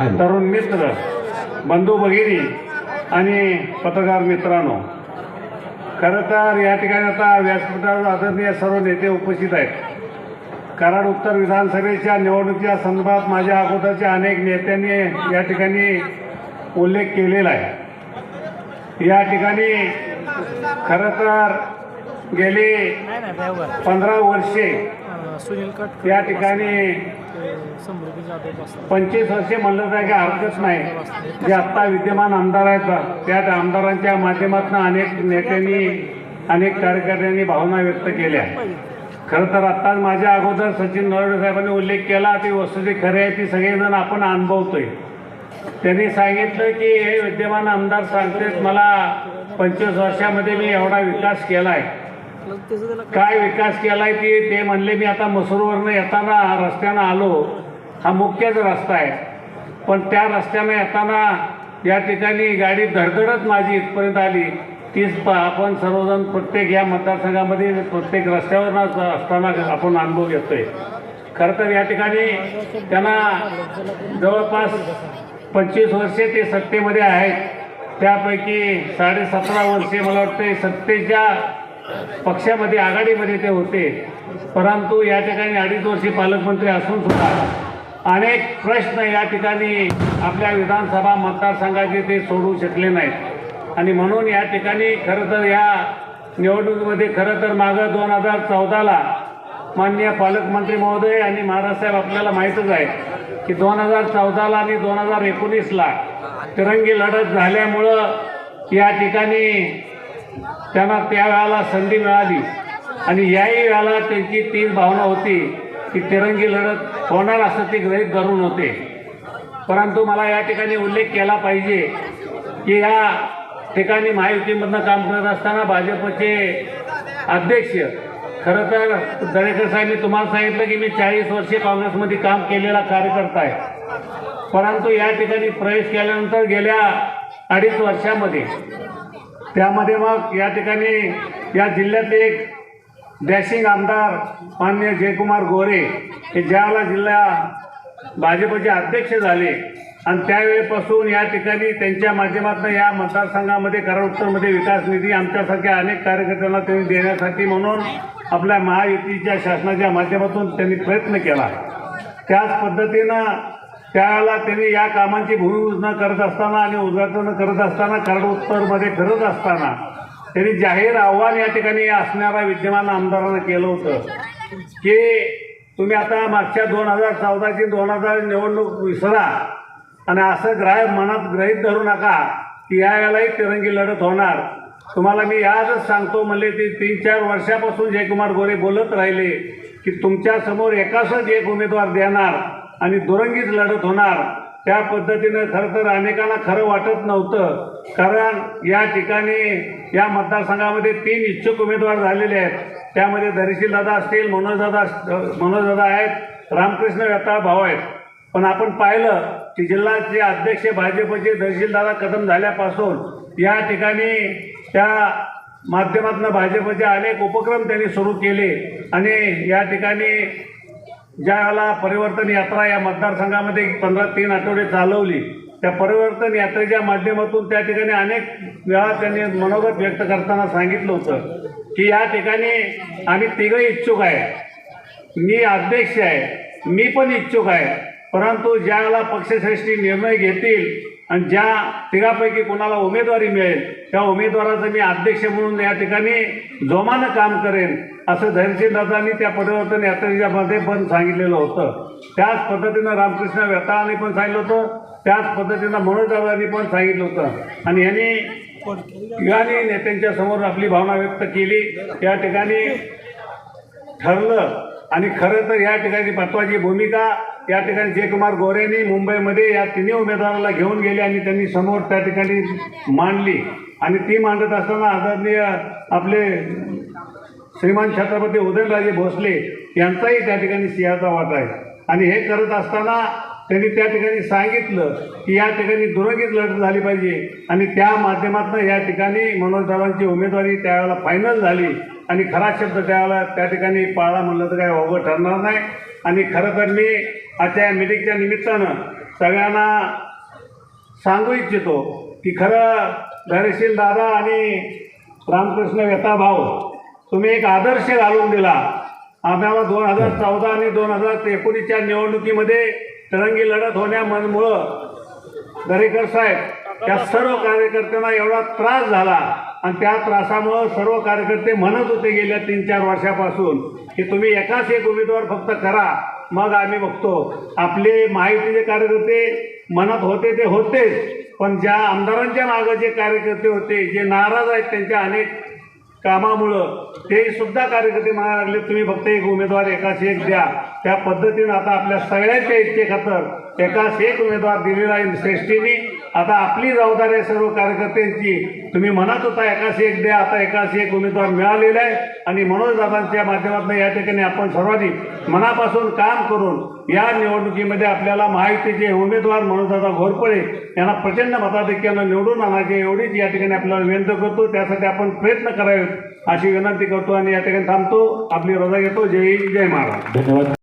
तरुण मित्र बंधू भगिनी आणि पत्रकार मित्रांनो खरं तर या ठिकाणी आता व्यासपीठावर आदरणीय सर्व नेते उपस्थित आहेत. कराड उत्तर विधानसभेच्या निवडणुकीच्या संदर्भात माझ्या अगोदरच्या अनेक नेत्यांनी या ठिकाणी उल्लेख केलेला आहे. या ठिकाणी खरं तर गेली पंधरा वर्षे या ठिकाणी पंचवीस वर्षे म्हणलं तर काही हरकत नाही. जे आत्ता विद्यमान आमदार आहेत त्या आमदारांच्या माध्यमातून अनेक नेत्यांनी अनेक कार्यकर्त्यांनी भावना व्यक्त केल्या. खरं तर आत्ताच माझ्या अगोदर सचिन नरवडे साहेबांनी उल्लेख केला ती वस्तुस्थिती खरी आहे ती सगळेजण आपण अनुभवतोय. त्यांनी सांगितलं की हे विद्यमान आमदार सांगतेत मला पंचवीस वर्षामध्ये मी एवढा विकास केला आहे काय विकास केलाय ते ते म्हणले मी आता मसूरवरनं येताना रस्त्यानं आलो हा मुख्यच रस्ता आहे. पण त्या रस्त्याने येताना या ठिकाणी गाडी धडधडत माझी इथपर्यंत आली. तीच प आपण सर्वजण प्रत्येक या मतदारसंघामध्ये प्रत्येक रस्त्यावर असताना आपण अनुभव घेतोय. खरं तर या ठिकाणी त्यांना जवळपास पंचवीस वर्षे ते सत्तेमध्ये आहेत. त्यापैकी साडेसतरा वर्षे मला वाटते सत्तेच्या पक्षामध्ये आघाडीमध्ये ते होते. परंतु या ठिकाणी अडीच वर्षी पालकमंत्री असून सुद्धा अनेक प्रश्न या ठिकाणी आपल्या विधानसभा मतदारसंघाचे ते सोडू शकले नाहीत. आणि म्हणून या ठिकाणी खरं तर या निवडणुकीमध्ये खरं तर मागं दोन हजार चौदाला माननीय पालकमंत्री महोदय आणि महाराजसाहेब आपल्याला माहीतच आहे की दोन हजार चौदाला आणि दोन हजार एकोणीसला तिरंगी लढत झाल्यामुळं या ठिकाणी त्यांना त्यावेळेला संधी मिळाली. आणि याही वेळेला त्यांची तीच भावना होती. की तिरंगी लढत होणार असं ते गृहीत धरून होते. परंतु मला या ठिकाणी उल्लेख केला पाहिजे की या ठिकाणी महायुतीमधनं काम करत असताना भाजपचे अध्यक्ष खरं तर दरेकर साहेब मी तुम्हाला सांगितलं की मी चाळीस वर्षे काँग्रेसमध्ये काम केलेला कार्यकर्ता आहे. परंतु या ठिकाणी प्रवेश केल्यानंतर गेल्या अडीच वर्षामध्ये त्यामध्ये मग या ठिकाणी या जिल्ह्यातले एक डॅशिंग आमदार मान्य जयकुमार गोरे हे ज्याला जिल्हा भाजपचे अध्यक्ष झाले आणि त्यावेळेपासून या ठिकाणी त्यांच्या माध्यमातून या मतदारसंघामध्ये कराड उत्तरमध्ये विकास निधी आमच्यासारख्या अनेक कार्यकर्त्यांना त्यांनी देण्यासाठी म्हणून आपल्या महायुतीच्या शासनाच्या माध्यमातून त्यांनी प्रयत्न केला. त्याच पद्धतीनं त्यावेळेला त्यांनी या कामांची भूमिपूजन करत असताना आणि उद्घाटन करत असताना कराड उत्तरमध्ये करत असताना त्यांनी जाहीर आव्हान या ठिकाणी असणाऱ्या विद्यमान आमदारांना केलं होतं. की तुम्ही आता मागच्या दोन हजार चौदाची दोन हजार निवडणूक विसरा आणि असं ग्राह मनात ग्रहित धरू नका की या वेळेलाही तिरंगी लढत होणार. तुम्हाला मी आजच सांगतो म्हणले ते तीन चार वर्षापासून जयकुमार गोरे बोलत राहिले की तुमच्यासमोर एकासच एक उमेदवार देणार आणि दुरंगीच लढत होणार. त्या पद्धतीनं खरं तर अनेकांना खरं वाटत नव्हतं. कारण या ठिकाणी या मतदारसंघामध्ये तीन इच्छुक उमेदवार झालेले आहेत. त्यामध्ये धैर्यशील दादा असतील मनोजदादा मनोजदादा आहेत रामकृष्ण व्यता भाऊ आहेत. पण आपण पाहिलं की जिल्ह्याचे अध्यक्ष भाजपचे धैर्यशीलदादा कदम झाल्यापासून या ठिकाणी त्या माध्यमातून भाजपचे अनेक उपक्रम त्यांनी सुरू केले. आणि या ठिकाणी ज्याला परिवर्तन यात्रा या मतदारसंघामध्ये पंधरा तीन आठवडे चालवली त्या परिवर्तन यात्रेच्या माध्यमातून त्या ठिकाणी अनेक वेळा त्यांनी मनोगत व्यक्त करताना सांगितलं होतं की या ठिकाणी आम्ही तिघं इच्छुक आहे. मी अध्यक्ष आहे मी पण इच्छुक आहे. परंतु ज्या वेळेला पक्षश्रेष्ठी निर्णय घेतील आणि ज्या तिघापैकी कोणाला उमेदवारी मिळेल त्या उमेदवाराचं मी अध्यक्ष म्हणून या ठिकाणी जोमानं काम करेन असं धैर्यशीलदादांनी त्या परिवर्तन यात्रेच्यामध्ये पण सांगितलेलं होतं. त्याच पद्धतीनं रामकृष्ण व्यताळांनी पण सांगितलं होतं त्याच पद्धतीनं मनोजदादांनी पण सांगितलं होतं. आणि यांनी ठिकाणी नेत्यांच्या समोर आपली भावना व्यक्त केली. या ठिकाणी ठरलं आणि खरं तर या ठिकाणी महत्वाची भूमिका या ठिकाणी जयकुमार गोरेंनी मुंबईमध्ये या तिन्ही उमेदवाराला घेऊन गेले आणि त्यांनी समोर त्या ठिकाणी मांडली. आणि ती मांडत असताना आदरणीय आपले श्रीमान छत्रपती उदयनराजे भोसले यांचाही त्या ठिकाणी सिंहाचा वाटा आहे. आणि हे करत असताना त्यांनी त्या ठिकाणी सांगितलं की या ठिकाणी दुरंगीत लढत झाली पाहिजे. आणि त्या माध्यमातून या ठिकाणी मनोजदारांची उमेदवारी त्यावेळेला फायनल झाली. आणि खरा शब्द त्यावेळेला त्या ठिकाणी पाळला म्हणलं तर काही अवघड ठरणार नाही. आणि खरं तर मी आजच्या या मिटिंगच्या निमित्तानं सगळ्यांना सांगू इच्छितो की खरं धैर्यशील दादा आणि रामकृष्ण व्यथा भाऊ तुम्ही एक आदर्श घालून दिला. आम्हाला दोन हजार चौदा आणि दोन हजार एकोणीसच्या निवडणुकीमध्ये तरंगी लढत होण्यामुळं दरेकर साहेब त्या सर्व कार्यकर्त्यांना एवढा त्रास झाला. आणि त्या त्रासामुळं सर्व कार्यकर्ते म्हणत होते गेल्या तीन चार वर्षापासून की तुम्ही एकाच एक उमेदवार फक्त करा मग आम्ही बघतो. आपले माहितीचे कार्यकर्ते म्हणत होते ते होतेच पण ज्या आमदारांच्या मागं जे कार्यकर्ते होते जे नाराज आहेत त्यांच्या अनेक कामामुळं ते सुद्धा कार्यकर्ते म्हणायला लागले तुम्ही फक्त एक उमेदवार एकाच एक द्या. त्या पद्धतीनं आता आपल्या सगळ्यांच्या इच्छेखातर एकाच एक उमेदवार दिलेला आहे श्रेष्ठीने. आता आपली जबाबदारी आहे सर्व कार्यकर्त्यांची. तुम्ही म्हणत होता एकाशी एक द्या आता एकाच एक उमेदवार मिळालेला आहे. आणि मनोज दादांच्या माध्यमातून या ठिकाणी आपण सर्वांनी मनापासून काम करून या निवडणुकीमध्ये आपल्याला माहितीचे उमेदवार मनोजदादा घोरपडे यांना प्रचंड मताधिक्यानं निवडून आणायचे एवढीच या ठिकाणी आपल्याला विनंती करतो. त्यासाठी आपण प्रयत्न करावे अशी विनंती करतो आणि या ठिकाणी थांबतो. आपली रजा घेतो. जय जय महाराज धन्यवाद.